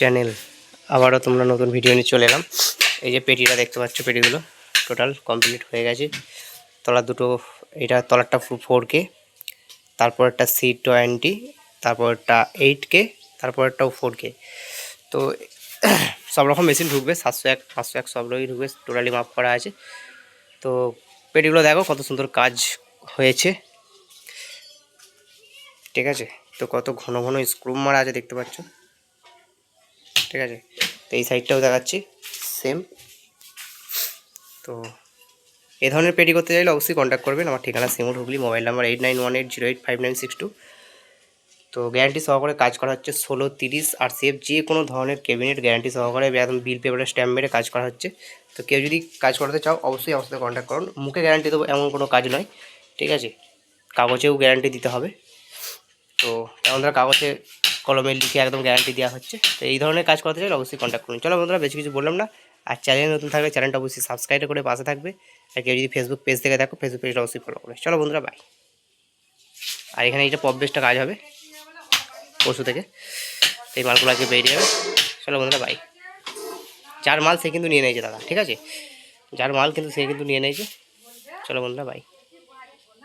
Channel আবারও তোমরা নতুন ভিডিও নিয়ে চলে এলাম। এই যে পেটিটা দেখতে পাচ্ছ, পেটিগুলো টোটাল কমপ্লিট হয়ে গেছে। তলার দুটো, এটা তলারটা ফোর কে তারপরটা সি টোয়েন্টি তারপরটা এইট কে তারপরটাও ফোর কে তো সব রকম মেশিন ঢুকবে, সাতশো এক পাঁচশো এক সব রকমই ঢুকবে টোটালি মাপ করা আছে। তো পেটিগুলো দেখো কত সুন্দর কাজ হয়েছে। ঠিক আছে? তো কত ঘন ঘন স্ক্রু মারা আছে, দেখতে পাচ্ছ? ঠিক আছে? তো এই সাইডটাও দেখাচ্ছি সেম তো এ ধরনের পেটি করতে চাইলে অবশ্যই কন্ট্যাক্ট করবেন। আমার ঠিকানা সিমুর Hooghly mobile number eight nine one eight zero eight five nine six two তো গ্যারান্টি সহকারে কাজ করা হচ্ছে ষোলো, তিরিশ আর সেফ যে কোনো ধরনের ক্যাবিনেট গ্যারান্টি সহকারে একদম বিল পেপারে স্ট্যাম্প মেরে কাজ করা হচ্ছে। তো কেউ যদি কাজ করাতে চাও, অবশ্যই আমার সাথে কন্ট্যাক্ট করুন। মুখে গ্যারান্টি দেবো, এমন কোনো কাজ নয়। ঠিক আছে? কাগজেও গ্যারান্টি দিতে হবে। তো আমাদের কাগজে কলমে লিখে একদম গ্যারান্টি দেওয়া হচ্ছে। তো এই ধরনের কাজ করতে চাইলে অবশ্যই কন্ট্যাক্ট করুন। চলো বন্ধুরা, বেশি কিছু বললাম না। আর চ্যানেল নতুন থাকলে চ্যানেলটা অবশ্যই সাবস্ক্রাইব করে পাশে থাকবে। আর কেউ যদি ফেসবুক পেজ থেকে দেখো ফেসবুক পেজটা অবশ্যই ফলো করে। চলো বন্ধুরা বাই আর এখানে এইটা পপ বেসটা কাজ হবে পশু থেকে। এই মালগুলো আজকে বেরিয়ে যাবে। চলো বন্ধুরা বাই যার মাল সে কিন্তু নিয়ে নিয়েছে দাদা, ঠিক আছে? যার মাল কিন্তু সে কিন্তু নিয়ে নিয়েছে। চলো বন্ধুরা বাই